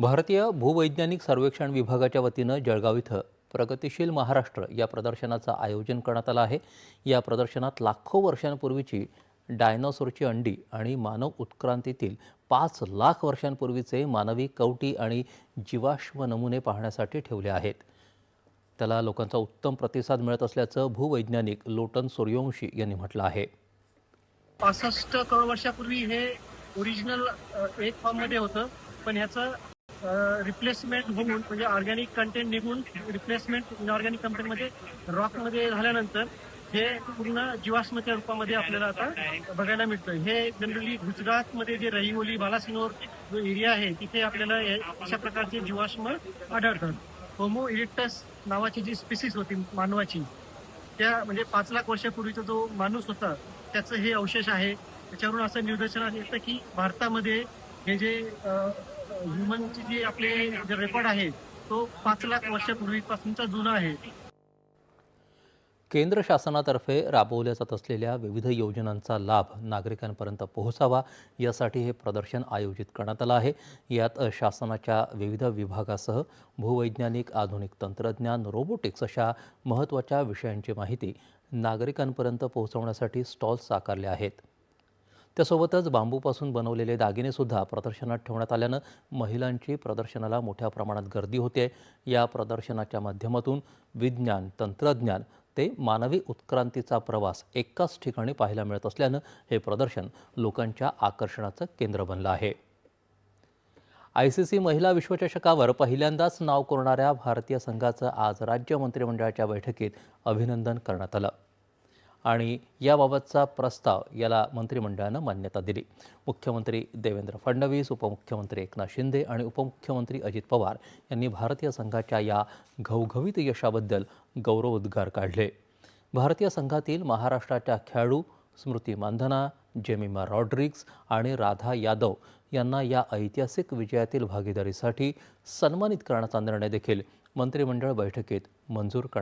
भारतीय भूवैज्ञानिक सर्वेक्षण विभागाच्या वतीनं जळगाव इथं प्रगतिशील महाराष्ट्र या प्रदर्शनाचं आयोजन करण्यात आलं आहे. या प्रदर्शनात लाखो वर्षांपूर्वीची डायनोसॉरची अंडी आणि मानव उत्क्रांतीतील पाच लाख वर्षांपूर्वीचे मानवी कवटी आणि जीवाश्म नमुने पाहण्यासाठी ठेवले आहेत. त्याला लोकांचा उत्तम प्रतिसाद मिळत असल्याचं भूवैज्ञानिक लोटन सूर्यवंशी यांनी म्हटलं आहे. पासष्ट करोड वर्षापूर्वी हे ओरिजिनल एक फॉर्ममध्ये होतं पण ह्याचं रिप्लेसमेंट होऊन म्हणजे ऑर्गॅनिक कंटेंट निघून रिप्लेसमेंट इनऑर्गॅनिक कंटेंटमध्ये रॉकमध्ये झाल्यानंतर हे पूर्ण जीवाश्मच्या रूपामध्ये आपल्याला आता बघायला मिळतं हे जनरली गुजरातमध्ये जे रहिवली बालासिनोर जो एरिया आहे तिथे आपल्याला अशा प्रकारचे जीवाश्म आढळतात. होमो इरिक्टस नावाची जी स्पेसिस होती मानवाची त्या म्हणजे पाच लाख वर्षापूर्वीचा जो माणूस होता त्याचं हे अवशेष आहे. त्याच्यावरून असं निदर्शनात येतं की भारतामध्ये हे जे ह्युमनची जी आपले जे रेकॉर्ड आहे तो पाच लाख वर्षापूर्वीपासूनचा जुना आहे. केंद्र शासनातर्फे राबवल्या जात असलेल्या विविध योजनांचा लाभ नागरिकांपर्यंत पोहोचावा यासाठी हे प्रदर्शन आयोजित करण्यात आलं आहे. यात शासनाच्या विविध विभागासह भूवैज्ञानिक आधुनिक तंत्रज्ञान रोबोटिक्स अशा महत्त्वाच्या विषयांची माहिती नागरिकांपर्यंत पोहोचवण्यासाठी स्टॉल्स साकारले आहेत. त्यासोबतच बांबूपासून बनवलेले दागिनेसुद्धा प्रदर्शनात ठेवण्यात आल्यानं महिलांची प्रदर्शनाला मोठ्या प्रमाणात गर्दी होते. या प्रदर्शनाच्या माध्यमातून विज्ञान तंत्रज्ञान ते मानवी उत्क्रांतीचा प्रवास एकाच ठिकाणी पाहायला मिळत असल्यानं हे प्रदर्शन लोकांच्या आकर्षणाचं केंद्र बनलं आहे. आय सी सी महिला विश्वचषकावर पहिल्यांदाच नाव कोरणाऱ्या भारतीय संघाचं आज राज्य मंत्रिमंडळाच्या बैठकीत अभिनंदन करण्यात आलं. आणि याबाबतचा प्रस्ताव याला मंत्रिमंडळानं मान्यता दिली. मुख्यमंत्री देवेंद्र फडणवीस उपमुख्यमंत्री एकनाथ शिंदे आणि उपमुख्यमंत्री अजित पवार यांनी भारतीय संघाच्या या घवघवीत यशाबद्दल गौरवोद्गार काढले. भारतीय संघातील महाराष्ट्राच्या खेळाडू स्मृती मानधना जेमिमा रॉड्रिग्स आणि राधा यादव यांना या ऐतिहासिक विजयातील भागीदारीसाठी सन्मानित करण्याचा निर्णय देखील मंत्रिमंडळ बैठकीत मंजूर करण्यात